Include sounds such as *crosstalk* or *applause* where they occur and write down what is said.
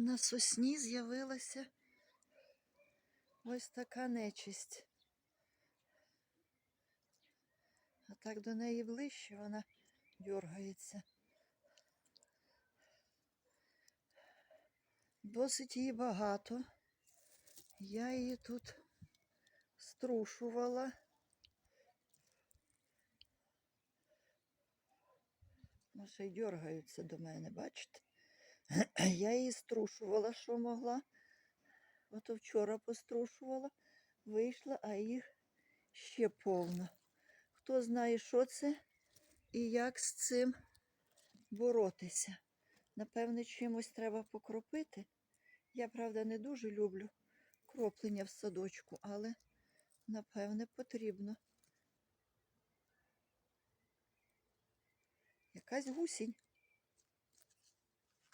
На сосні з'явилася ось така нечисть. А так до неї ближче вона дергається. Досить її багато. Я її тут струшувала. Може, й дергаються до мене, бачите? *clears throat* Я її струшувала, що могла. Ото вчора пострушувала, вийшла, а їх ще повно. Хто знає, що це і як з цим боротися. Напевне, чимось треба покропити. Я, правда, не дуже люблю кроплення в садочку, але напевне потрібно. Якась гусінь.